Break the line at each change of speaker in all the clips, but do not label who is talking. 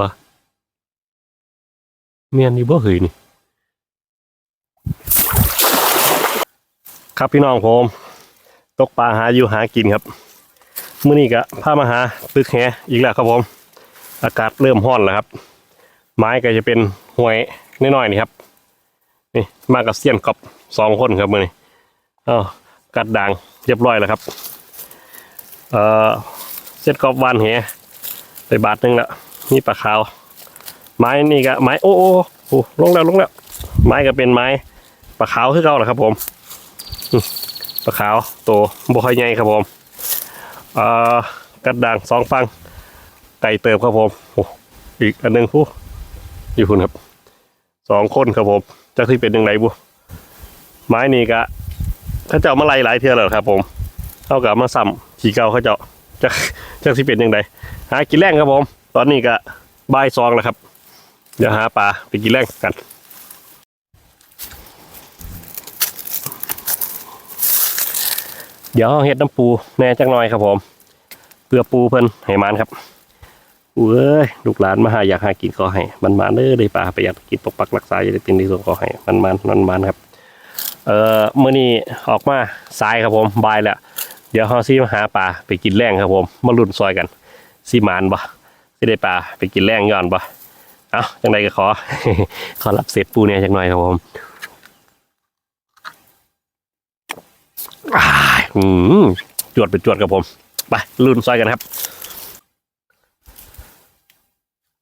บ่เมียนอยู่บ่เฮยนี่ ครับพี่น้องผม ตกปลาหาอยู่หากินครับมื้อนี้ก็พามาหาตึกแหอีกแล้วครับผม อากาศเริ่มร้อนแล้วครับ ไม้ก็จะเป็นห้วยน้อยๆนี่ครับ นี่มากับเซียนกอบสองคนครับมื้อนี้อ้าวกัดด่างเรียบร้อยแล้วครับ เอ่อเซียนกอบวานแหไปบาทหนึงละ นี่ปลาขาว ไม้นี่ก็ไม้โอ้โอ้โอ้ลงแล้วลงแล้ว ไม้ก็เป็นไม้ปลาขาวคือเก่าแหละครับ ผมปลาขาวโตบ่ค่อยใหญ่ครับผมเอ่อกัดด่างสองฟัง ไก่เติบครับผมโอ้อีกอันหนึงผู้อยู่คุณครับสองคนครับผมจะที่เป็นยังไงบุไม้นี่ก็เขาเจ้ามาไล่หลายเทื่อแล้วครับ ผมเท่ากับมาซ้ำขี่เก่าเขาเจ้าจะจะที่เป็นยังไงหากินแรงครับผม ตอนนี้ก็บ่ายสองแล้วครับ เดี๋ยวหาปลาไปกินแรงกันเดี๋ยวเฮ็ดน้ำปูแน่จักหน่อยครับผมเพื่อปูเพิ่นให้มันครับเอ้ยลูกหลานมาหาอยากหากินขอให้มันมาเด้อได้ปลาประหยัดกินปกปักรักษาอย่าได้ตินที่ส่วนขอให้มันมันมันมันครับ เอ่อมื้อนี้ออกมาสายครับผมบายแล้วเดี๋ยวเฮาสิมาหาปลาไปกินแรงครับผม มาลุ้นซอยกันสิหมานบ่ สิได้ปลาไปกินแรงย้อนบ่เอ้าจังไดก็ขอ ขอรับเศษปูเนี่ยจักหน่อยครับผมอ้ายอืมจวดเป็นจวดครับผม ไปลุ้นซอยกันครับ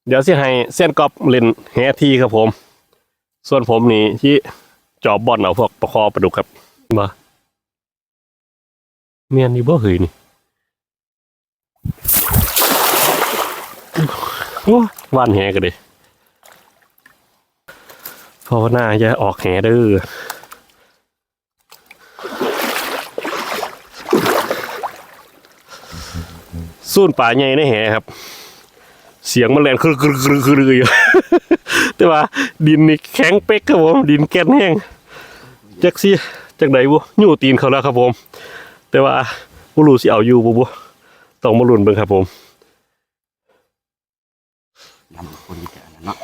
เดี๋ยวสิให้เส้นกอบเล่นแฮทีครับผม ส่วนผมนี่ที่จอบบอลเอาพวกประคอประดุกครับมาเมียนนี่บ่เฮยนี่โอ้ วานแหกันเลยภาวนาจะออกแหเด้อส่วนป่าใหญ่ในแหครับ เสียงมันแรงคือคือคือคืออยู่แต่ว่า ดินนี่แข็งเป๊กครับผม ดินแก่นแห้งจักซี่จักใดบุยู่ตีนเขาแล้วครับผม แต่ว่าบ่รู้สิเอาอยู่บ่บุต้องมาลุนเบิ่งครับผม
ดำคนจะเนาะ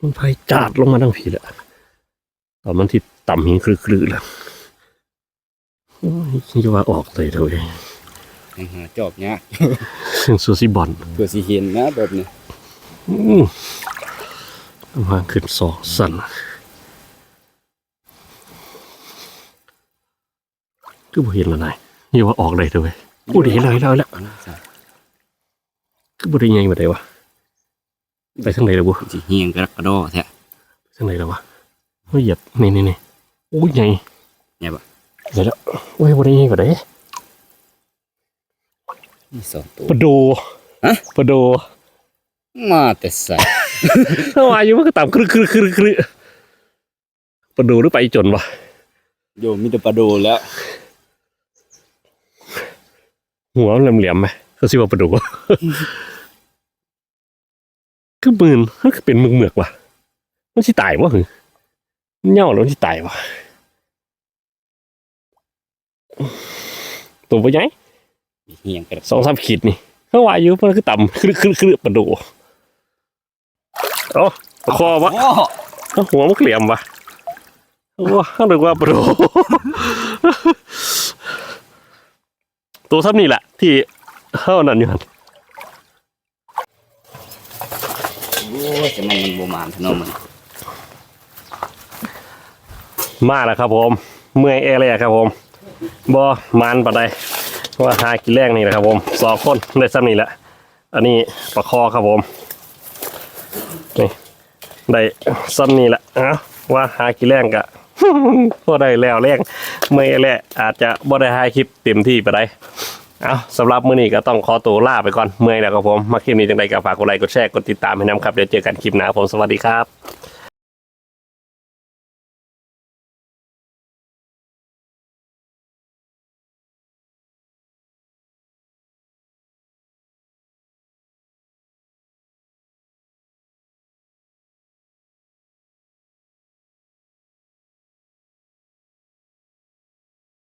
มันไฟจาดลงมาทั้งผีแหละตอนมันที่ต่ำหิงคลือๆแล้วโอ้ยจะว่าออกเลยเถอะเว้ย
ให้หาจอบเนี้ย
ซึ่งซูซิบอล
เพื่อสิเห็นนะแบบนี้
อืมวางขึ้นสองสั่นก็บ่เห็นแล้วนายนี่ว่าออกเลยเถอะเว้ย กูได้เห็นแล้วเห็นแล้วเห็นแล้ว
เอานะจ้ะ
ก็บ่ได้ยังบ่ได้วะไปทางไหนล่ะบุ
สิเฮียงกระกระดอแท้
ทางไหนล่ะวะเฮ้ยเหยียบนี่นี่นี่โอ้ยใหญ่
เนี่ยบ่
เดี๋ยวแล้วโอ้ยบ่ได้ยังบ่ได้
นี่สองตัว
ปลาโด
ฮะ
ปลาโด
มาแต่ใส่
ถ้าว่าอยู่มันก็ต่ำครึกครึกครึกครึกปลาโดหรือไปจนวะ
โยมมีแต่ปลาโดแล้ว
หัวมันเหลี่ยมๆไหมเขาสิว่าปลาโดคือมืนมันคือเป็นมึงเมือกว่ะมันสิตายวะหึมันเหย่าแล้วมันสิตายวะตัวปใหญ่
เฮียงกระ
สองสามขีดนี่เขาว่าอยู่มันคือต่ำครึกครึกครึกปลาโดเอ้าคอวะ
โอ้
เอ้าหัวมันเหลี่ยมวะว้านึกว่าปลาโด ตัวซ้ำนี่แหละ ที่เข้านั่นอยู่หัน
โหจะมันมันบ่มานเนาะมัน
มาแล้วครับผม เมื่อยเอเลยครับผมบอมันปะไดว่าหากินแรงนี่แหละครับผมสองคนได้ซ้ำนี่แหละ อันนี้ปลาคอครับผมนี่ได้ซ้ำนี่แหละเอ้าว่าหากินแรงกะ บ่ได้แล้วแรงเมื่อยแหละอาจจะบ่ได้หาคลิปเต็มที่ไปได้เอาสำหรับมื้อนี้ก็ต้องขอตัวลาไปก่อนเมื่อยแล้วครับผมมาคลิปนี้จังใดก็ฝากกดไลค์กดแชร์กดติดตามให้น้ำครับเดี๋ยวเจอกันคลิปหน้าผมสวัสดีครับ